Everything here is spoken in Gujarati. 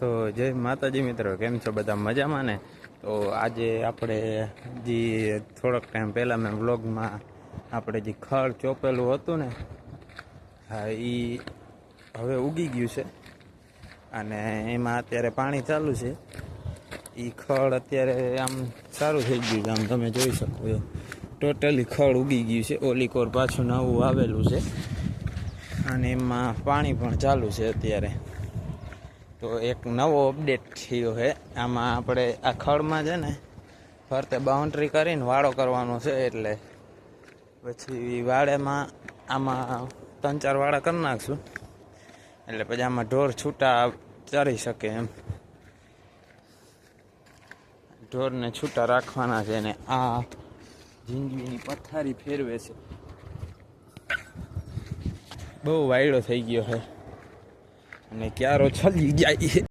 તો જય માતાજી મિત્રો, કેમ છો બધા? મજામાં ને? તો આજે આપણે જે થોડોક ટાઈમ પહેલાં મેં વ્લોગમાં આપણે જે ખડ ચોપેલું હતું ને, હા એ હવે ઉગી ગયું છે. અને એમાં અત્યારે પાણી ચાલુ છે. એ ખડ અત્યારે આમ સારું થઈ ગયું છે, આમ તમે જોઈ શકો છો. ટોટલી ખડ ઉગી ગયું છે. ઓલીકોર પાછું નવું આવેલું છે. અને એમાં પાણી પણ ચાલુ છે અત્યારે. તો એક નવો અપડેટ થયો છે. આમાં આપણે આ ખડમાં છે ને, ફરતે બાઉન્ડ્રી કરીને વાળો કરવાનો છે એટલે પછી વાડેમાં આમાં ત્રણ ચાર વાળા કરી નાખશું. એટલે પછી આમાં ઢોર છૂટા ચરી શકે એમ. ઢોરને છૂટા રાખવાના છે ને આ જિંદગીની પથારી ફેરવે છે. બહુ વાયડો થઈ ગયો છે. અને ક્યારો છલી જાય